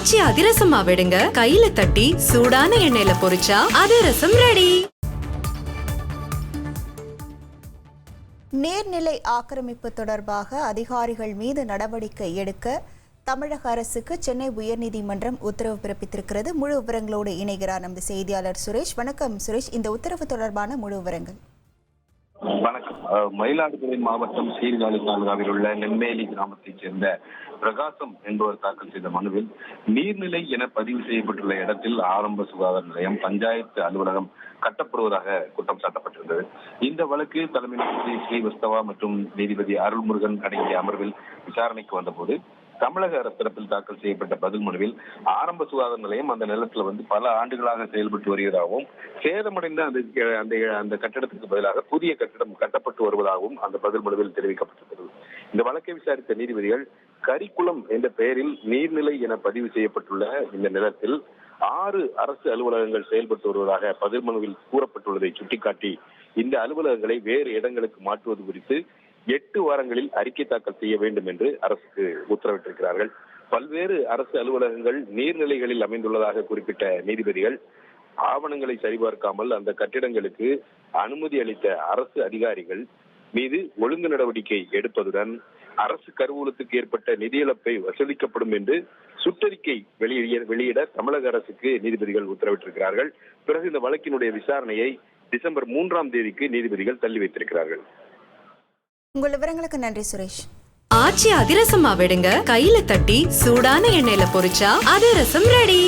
காய்ச்சி அதிரசமா விடுங்க. கையில தட்டி சூடான எண்ணெயில பொரிச்சா அதிரசம் ரெடி நீர்நிலை ஆக்கிரமிப்பு தொடர்பாக அதிகாரிகள் மீது நடவடிக்கை எடுக்க தமிழக அரசுக்கு சென்னை உயர்நீதிமன்றம் உத்தரவு பிறப்பித்திருக்கிறது. முழு விவரங்களோடு இணைகிறார் நமது செய்தியாளர் சுரேஷ். வணக்கம் சுரேஷ். இந்த உத்தரவு தொடர்பான முழு விவரங்கள். வணக்கம். மயிலாடுதுறை மாவட்டம் சீர்காழி தாலுகாவில் உள்ள நெம்மேலி கிராமத்தைச் சேர்ந்த பிரகாசம் என்பவர் தாக்கல் செய்த மனுவில் நீர்நிலை என பதிவு செய்யப்பட்டுள்ள இடத்தில் ஆரம்ப சுகாதார நிலையம் பஞ்சாயத்து அலுவலகம் கட்டப்படுவதாக குற்றம் சாட்டப்பட்டிருந்தது. இந்த வழக்கு தலைமை நீதிபதி ஸ்ரீவஸ்தவா மற்றும் நீதிபதி அருள்முருகன் அடங்கிய அமர்வில் விசாரணைக்கு வந்தபோது தமிழக அரசு தரப்பில் தாக்கல் செய்யப்பட்ட பதில் மனுவில் ஆரம்ப சுகாதார நிலையம் அந்த நிலத்துல வந்து பல ஆண்டுகளாக செயல்பட்டு வருவதாகவும் சேதமடைந்த அந்த அந்த அந்த கட்டடத்துக்கு பதிலாக புதிய கட்டடம் கட்டப்பட்டு வருவதாகவும் அந்த பதில் மனுவில் தெரிவிக்கப்பட்டிருக்கிறது. இந்த வழக்கை விசாரித்த நீதிபதிகள் கரிக்குளம் என்ற பெயரில் நீர்நிலை என பதிவு செய்யப்பட்டுள்ள இந்த நிலத்தில் ஆறு அரசு அலுவலகங்கள் செயல்பட்டு வருவதாக பதில் மனுவில் கூறப்பட்டுள்ளதை சுட்டிக்காட்டி இந்த அலுவலகங்களை வேறு இடங்களுக்கு மாற்றுவது குறித்து எட்டு வாரங்களில் அறிக்கை தாக்கல் செய்ய வேண்டும் என்று அரசுக்கு உத்தரவிட்டிருக்கிறார்கள். பல்வேறு அரசு அலுவலகங்கள் நீர்நிலைகளில் அமைந்துள்ளதாக குறிப்பிட்ட நீதிபதிகள் ஆவணங்களை சரிபார்க்காமல் அந்த கட்டிடங்களுக்கு அனுமதி அளித்த அரசு அதிகாரிகள் மீது ஒழுங்கு நடவடிக்கை எடுப்பதுடன் அரசு கருவூலத்துக்கு ஏற்பட்ட நிதி இழப்பை வசூலிக்கப்படும் என்று சுற்றறிக்கை வெளியிட வெளியிட தமிழக அரசுக்கு நீதிபதிகள் உத்தரவிட்டிருக்கிறார்கள். பிறகு இந்த வழக்கினுடைய விசாரணையை டிசம்பர் மூன்றாம் தேதிக்கு நீதிபதிகள் தள்ளி வைத்திருக்கிறார்கள். உங்கள் விவரங்களுக்கு நன்றி சுரேஷ். ஆச்சி அதிரசமா விடுங்க கையில தட்டி சூடான எண்ணெயில பொரிச்சா அதிரசம் ரெடி